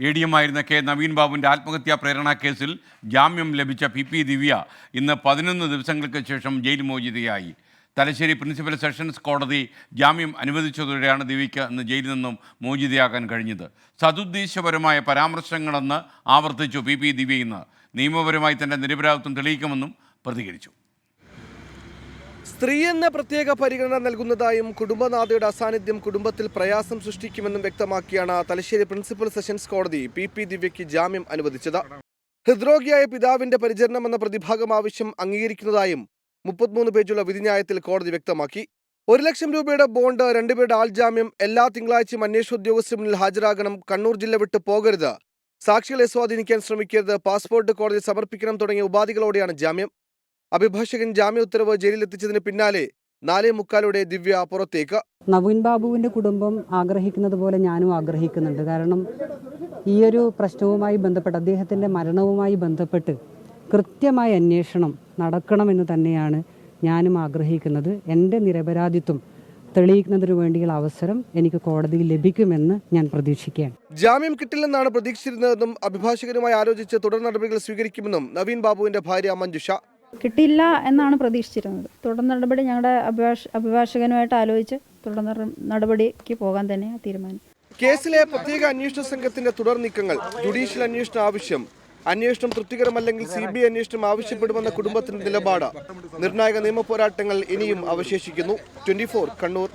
A D M ആയിരുന്ന K Naveen ബാബുവിന്റെ ആത്മഹത്യാ പ്രേരണ കേസിൽ ജാമ്യം ലഭിച്ച പി പി ദിവ്യ ഇന്ന് പതിനൊന്ന് ദിവസങ്ങൾക്ക് ശേഷം ജയിൽ മോചിതയായി. തലശ്ശേരി പ്രിൻസിപ്പൽ സെഷൻസ് കോടതി ജാമ്യം അനുവദിച്ചതോടെയാണ് ദിവ്യയ്ക്ക് ഇന്ന് ജയിലിൽ നിന്നും മോചിതയാക്കാൻ കഴിഞ്ഞത്. സതുദ്ദേശപരമായ പരാമർശങ്ങളെന്ന് ആവർത്തിച്ചു പി പി ദിവ്യ ഇന്ന്. നിയമപരമായി തന്റെ നിരപരാധിത്വം തെളിയിക്കുമെന്നും പ്രതികരിച്ചു. സ്ത്രീ എന്ന പ്രത്യേക പരിഗണന നൽകുന്നതായും കുടുംബനാഥയുടെ അസാന്നിധ്യം കുടുംബത്തിൽ പ്രയാസം സൃഷ്ടിക്കുമെന്നും വ്യക്തമാക്കിയാണ് തലശ്ശേരി പ്രിൻസിപ്പൽ സെഷൻസ് കോടതി പി പി ദിവ്യയ്ക്ക് ജാമ്യം അനുവദിച്ചത്. ഹൃദ്രോഗിയായ പിതാവിന്റെ പരിചരണം എന്ന പ്രതിഭാഗം ആവശ്യം അംഗീകരിക്കുന്നതായും മുപ്പത്തിമൂന്ന് പേജുള്ള വിധിന്യായത്തിൽ കോടതി വ്യക്തമാക്കി. ഒരു ലക്ഷം രൂപയുടെ ബോണ്ട് രണ്ടുപേരുടെ ആൾജാമ്യം എല്ലാ തിങ്കളാഴ്ചയും അന്വേഷണ ഉദ്യോഗസ്ഥന് മുന്നിൽ ഹാജരാകണം കണ്ണൂർ ജില്ല വിട്ട് പോകരുത്. സാക്ഷികളെ സ്വാധീനിക്കാൻ ശ്രമിക്കരുത് പാസ്പോർട്ട് കോടതി സമർപ്പിക്കണം തുടങ്ങിയ ഉപാധികളോടെയാണ് ജാമ്യം. അഭിഭാഷകൻ ജാമ്യ ഉത്തരവ് ജയിലിലെത്തിച്ചതിന് പിന്നാലെ നാലേ മുക്കാലോടെ ദിവ്യ പുറത്തേക്ക്. നവീൻ ബാബുവിന്റെ കുടുംബം ആഗ്രഹിക്കുന്നത് പോലെ ഞാനും ആഗ്രഹിക്കുന്നുണ്ട്. കാരണം ഈ ഒരു പ്രശ്നവുമായി ബന്ധപ്പെട്ട് അദ്ദേഹത്തിന്റെ മരണവുമായി ബന്ധപ്പെട്ട് കൃത്യമായ അന്വേഷണം നടക്കണമെന്ന് തന്നെയാണ് ഞാനും ആഗ്രഹിക്കുന്നത്. എന്റെ നിരപരാധിത്വം തെളിയിക്കുന്നതിന് വേണ്ടിയുള്ള അവസരം എനിക്ക് കോടതിയിൽ ലഭിക്കുമെന്ന് ഞാൻ പ്രതീക്ഷിക്കുകയാണ്. ജാമ്യം കിട്ടില്ലെന്നാണ് പ്രതീക്ഷിച്ചിരുന്നതെന്നും അഭിഭാഷകരുമായി ആലോചിച്ച് തുടർ നടപടികൾ സ്വീകരിക്കുമെന്നും നവീൻ ബാബുവിന്റെ ഭാര്യ മഞ്ജുഷ കിട്ടില്ല എന്നാണ് പ്രതീക്ഷിച്ചിരുന്നത്. തുടർ നടപടി ഞങ്ങളുടെ അഭിഭാഷ അഭിഭാഷകനുമായിട്ട് ആലോചിച്ച് തുടർ നടപടിക്ക് പോകാൻ തന്നെ തീരുമാനം. കേസിലെ പ്രത്യേക അന്വേഷണ സംഘത്തിന്റെ തുടർ നീക്കങ്ങൾ ജുഡീഷ്യൽ അന്വേഷണ ആവശ്യം. അന്വേഷണം തൃപ്തികരമല്ലെങ്കിൽ സി ബി ഐ അന്വേഷണം ആവശ്യപ്പെടുമെന്ന കുടുംബത്തിന്റെ നിലപാട്. നിർണായക നിയമ പോരാട്ടങ്ങൾ ഇനിയും അവശേഷിക്കുന്നു. ട്വന്റി കണ്ണൂർ.